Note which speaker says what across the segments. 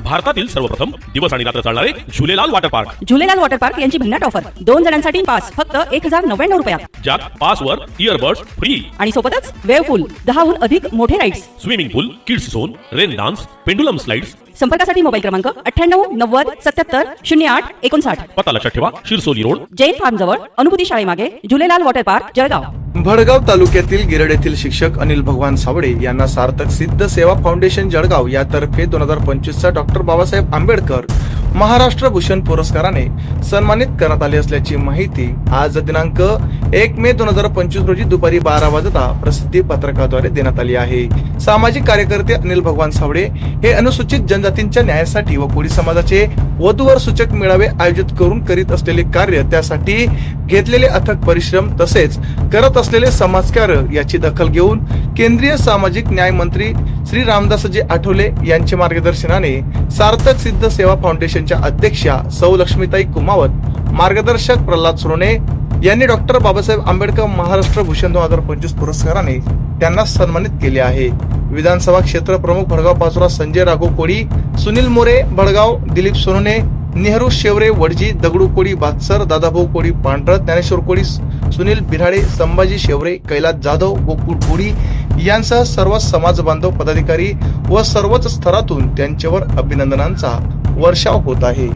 Speaker 1: भारतातील सर्वप्रथम दिवस आणि रात्र चालणारे Jhulelal water park.
Speaker 2: Jhulelal water park यांची भन्नाट ऑफर दोन जणांसाठी पास फक्त एक हजार नव्याण्णव रुपयात
Speaker 1: ज्यात पासवर इयरबड्स फ्री
Speaker 2: आणि सोबतच वेव पूल दहाहून अधिक मोठे rides
Speaker 1: swimming pool kids zone rain dance pendulum slides
Speaker 2: संपर्कासाठी मोबाईल क्रमांक अठ्ठ्याण्णव नव्वद सत्याहत्तर शून्य आठ एकोणसाठ.
Speaker 1: पता लक्षात ठेवा शिरसोली रोड.
Speaker 2: जैन फार्म जवळ अनुभूती शाळेमागे झुलेलाल वॉटर पार्क जळगाव.
Speaker 3: भडगाव तालुक्यातील गिरड येथील शिक्षक अनिल भगवान सावडे यांना सार्थक सिद्ध सेवा फाउंडेशन जळगाव यातर्फे दोन हजार पंचवीसचा डॉक्टर बाबासाहेब आंबेडकर महाराष्ट्र भूषण पुरस्काराने सन्मानित करण्यात आले असल्याची माहिती आज दिनांक एक मे दोन हजार पंचवीस रोजी दुपारी बारा वाजता प्रसिद्धी पत्रकाद्वारे देण्यात आली आहे. सामाजिक कार्यकर्ते अनिल भगवान सावडे हे अनुसूचित जनजातींच्या न्यायासाठी व कोळी समाजाचे वधूवर सूचक मेळावे आयोजित करून करीत असलेले कार्य त्यासाठी घेतलेले अथक परिश्रम तसेच करत असलेले समाजकार्य याची दखल घेऊन केंद्रीय सामाजिक न्याय मंत्री श्री रामदासजी आठवले यांच्या मार्गदर्शनाने सार्थक सिद्ध सेवा फाउंडेशनच्या अध्यक्षा सौ लक्ष्मीताई कुमावत मार्गदर्शक प्रल्हाद सोने यांनी डॉक्टर बाबासाहेब आंबेडकर महाराष्ट्र भूषण दोन हजार पंचवीस पुरस्काराने त्यांना सन्मानित केले आहे. विधानसभा क्षेत्र प्रमुख भडगाव पाचोरा संजय राघव कोळी सुनील मोरे भडगाव दिलीप सोनवणे नेहरू शेवरे वडजी दगडू कोळी बादसर दादाभाऊ कोळी पांढरत ज्ञानेश्वर कोळी सुनील बिराडे संभाजी शेवरे कैलास जाधव गोकुळ कोळी यांसह सर्व समाज बांधव पदाधिकारी व सर्वच स्तरातून त्यांच्यावर अभिनंदनांचा वर्षाव होत आहे.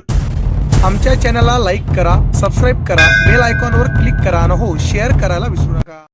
Speaker 4: आमच्या चॅनलला लाईक करा सबस्क्राईब करा बेल आयकॉनवर क्लिक करा आणि हो शेअर करायला विसरू नका.